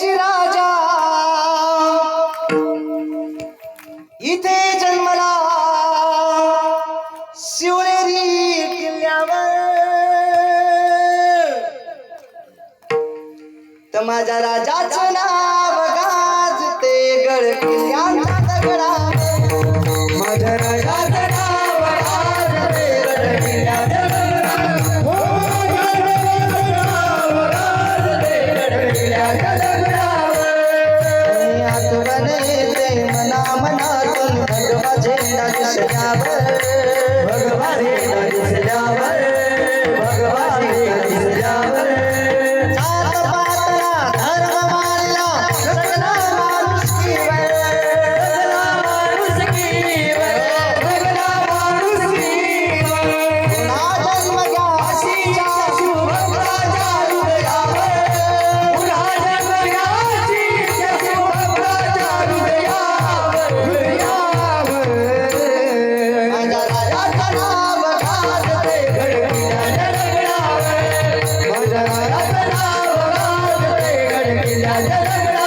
तेज राजा। इथे जन्मला। शिवनेरी किल्ल्यावर। तर राजाचं नाव भगवाने दिसल्यावर Yeah, yeah, yeah.